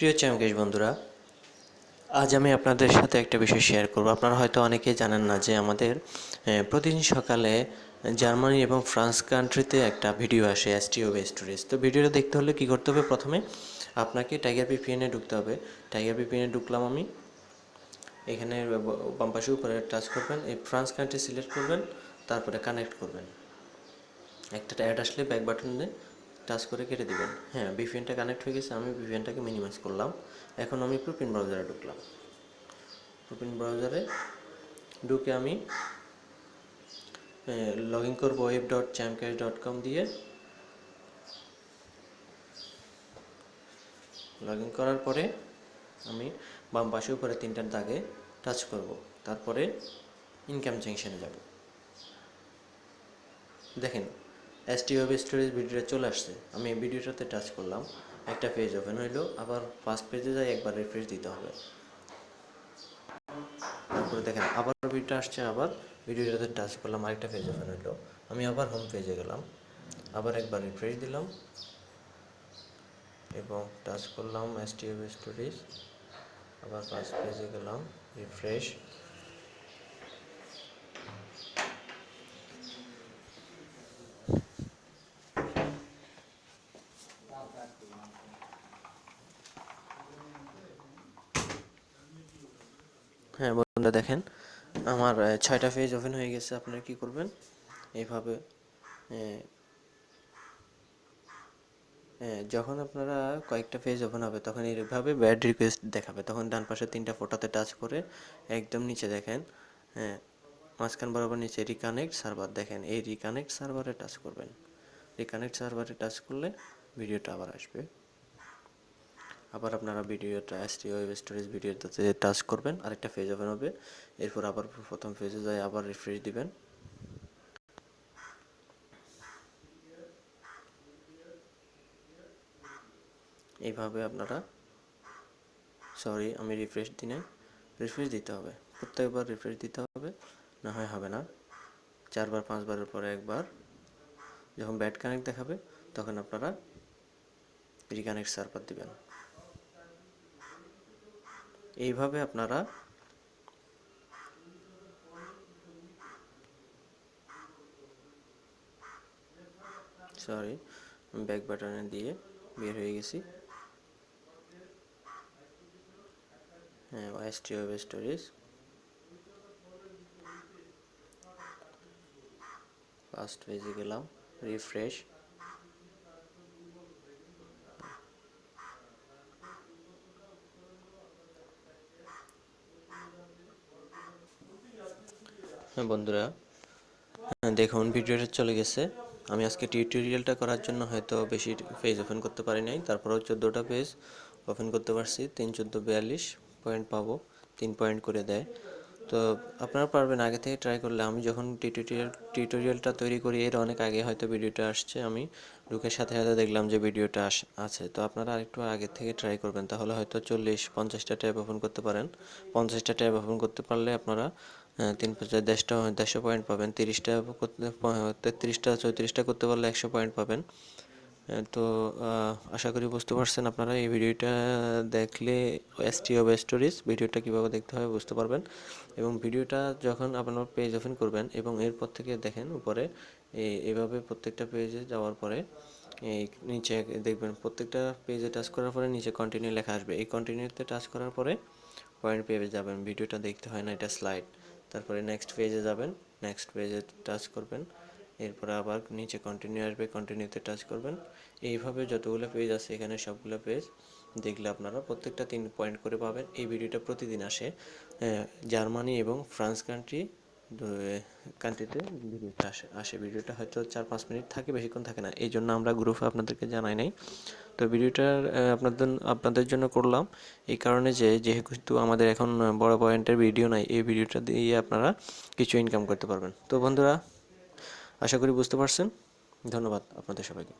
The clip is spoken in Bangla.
প্রিয় চ্যামকেশ বন্ধুরা, আজ আমি আপনাদের সাথে একটা বিষয় শেয়ার করব। আপনারা হয়তো অনেকেই জানেন না যে আমাদের প্রতিদিন সকালে জার্মানি এবং ফ্রান্স কান্ট্রিতে একটা ভিডিও আসে এসটিও স্টোরেজ তো ভিডিওটা দেখতে হলে কি করতে হবে? প্রথমে আপনাকে টাইগার পিপিএনে ঢুকতে হবে। টাইগার পিপিএনে ঢুকলাম আমি। এখানে ব- বাম উপরে টাচ করবেন, এই ফ্রান্স কান্ট্রি সিলেক্ট করবেন, তারপরে কানেক্ট করবেন। একটা অ্যাড আসলে ব্যাক বাটনে টাচ করে কেটে দিবেন। হ্যাঁ ভিপিএনটা কানেক্ট হয়ে গেছে, আমি ভিপিএনটাকে মিনিমাইজ করলাম। এখন আমি প্রোপিন ব্রাউজারে ঢুকলাম। প্রোপিন ব্রাউজারে ঢুকে আমি লগ ইন করব ওয়েব ডট চ্যামক্যাশ ডট কম দিয়ে। লগ ইন করার পরে আমি বাম পাশে উপরে তিনটার দাগে টাচ করব। তারপরে ইনকাম জাংশনে যাব। দেখেন এসটি ওয়েব স্টোরেজ ভিডিওটা চলে আসছে। আমি ভিডিওটাতে টাচ করলাম, একটা পেজ ওপেন হইল, আবার ফার্স্ট পেজে যাই একবার রিফ্রেশ দিতে হবে। তারপরে দেখেন, আবার ভিডিওটা আসছে, আবার ভিডিওটাতে টাচ করলাম, আরেকটা পেজ ওপেন হইল। আমি আবার হোম পেজে গেলাম, আবার একবার রিফ্রেশ দিলাম, এবং টাচ করলাম এসটি ওয়েব স্টোরেজ আবার ফার্স্ট পেজে গেলাম রিফ্রেশ হ্যাঁ বন্ধুরা দেখেন, আমার ছয়টা পেজ ওপেন হয়ে গেছে, আপনারা কি করবেন? এইভাবে যখন আপনারা কয়েকটা পেজ ওপেন হবে, তখন এইভাবে ব্যাড রিকোয়েস্ট দেখাবে। তখন ডান পাশে তিনটা ফোটাতে টাচ করে একদম নিচে দেখেন হ্যাঁ মাঝখান বরাবর নিচে রিকানেক্ট সার্ভার দেখেন, এই রিকানেক্ট সার্ভারে টাচ করবেন। রিকানেক্ট সার্ভারে টাচ করলে ভিডিওটা আবার আসবে। আবার আপনারা ভিডিওটা এসটি ওয়েব স্টোরেজ ভিডিওটাতে টাচ করবেন, আরেকটা পেজ ওপেন হবে। এরপর আবার প্রথম পেজে যায়, আবার রিফ্রেশ দিবেন। এইভাবে আপনারা সরি আমি রিফ্রেশ দিই নাই রিফ্রেশ দিতে হবে। প্রত্যেকবার রিফ্রেশ দিতে হবে, না হয় হবে না। চারবার, পাঁচবারের পরে একবার, যখন ব্যাড কানেক্ট দেখাবে, তখন আপনারা রিকানেক্ট সার্ভার দিবেন। এইভাবে আপনারা সরি ব্যাক বাটনে দিয়ে বের হয়ে গেছি। হ্যাঁ ওএসটি ওয়েব স্টোরেজ ফার্স্ট পেজে গেলাম রিফ্রেশ হ্যাঁ বন্ধুরা। হ্যাঁ, দেখুন ভিডিওটা চলে গেছে। আমি আজকে টিউটোরিয়ালটা করার জন্য হয়তো বেশি পেজ ওপেন করতে পারি নাই। তারপরেও চোদ্দোটা পেজ ওপেন করতে পারছি। তিন চোদ্দ বিয়াল্লিশ পয়েন্ট পাবো তিন পয়েন্ট করে দেয়। তো আপনারা পারবেন আগে থেকে ট্রাই করলে। আমি যখন টিউটোরিয়াল টিউটোরিয়ালটা তৈরি করি এর অনেক আগে হয়তো ভিডিওটা আসছে। আমি ঢুকের সাথে সাথে দেখলাম যে ভিডিওটা আস আছে। তো আপনারা আরেকটু আগে থেকে ট্রাই করবেন। তাহলে হয়তো চল্লিশ পঞ্চাশটা ট্যাব ওপেন করতে পারেন। পঞ্চাশটা ট্যাব ওপেন করতে পারলে আপনারা তিন পঞ্চাশ দেড়শো দেড়শো পয়েন্ট পাবেন। তিরিশটা করতে, তেত্রিশটা, চৌত্রিশটা করতে পারলে একশো পয়েন্ট পাবেন। তো আশা করি বুঝতে পারছেন আপনারা। এই ভিডিওটা দেখলে এসটি অব স্টোরিজ ভিডিওটা কীভাবে দেখতে হবে বুঝতে পারবেন। এবং ভিডিওটা যখন আপনার পেজ ওপেন করবেন এবং এরপর থেকে দেখেন উপরে এভাবে প্রত্যেকটা পেজে যাওয়ার পরে, এই নিচে দেখবেন প্রত্যেকটা পেজে টাচ করার পরে নিচে কন্টিনিউ লেখা আসবে। এই কন্টিনিউতে টাচ করার পরে পয়েন্ট পেয়ে যাবেন। ভিডিওটা দেখতে হয় না, এটা স্লাইড তারপরে নেক্সট পেজে যাবেন নেক্সট পেজে টাচ করবেন, এরপরে আবার নিচে কন্টিনিউ আসবে কন্টিনিউতে টাচ করবেন। এইভাবে যতগুলো পেজ আছে, এখানে সবগুলো পেজ দেখলে আপনারা প্রত্যেকটা তিন পয়েন্ট করে পাবেন। এই ভিডিওটা প্রতিদিন আসে জার্মানি এবং ফ্রান্স কান্ট্রি কান্ট্রিতে ভিডিওটা আসে আসে। ভিডিওটা হয়তো চার পাঁচ মিনিট থাকে, বেশিক্ষণ থাকে না। এই জন্য আমরা গ্রুপে আপনাদেরকে জানাই নাই। তো ভিডিওটা আপনাদের আপনাদের জন্য করলাম। এই কারণে যে, যেহেতু আমাদের এখন বড় পয়েন্টের ভিডিও নাই, এই ভিডিওটা দিয়ে আপনারা কিছু ইনকাম করতে পারবেন। তো বন্ধুরা, আশা করি বুঝতে পারছেন। ধন্যবাদ আপনাদের সবাইকে।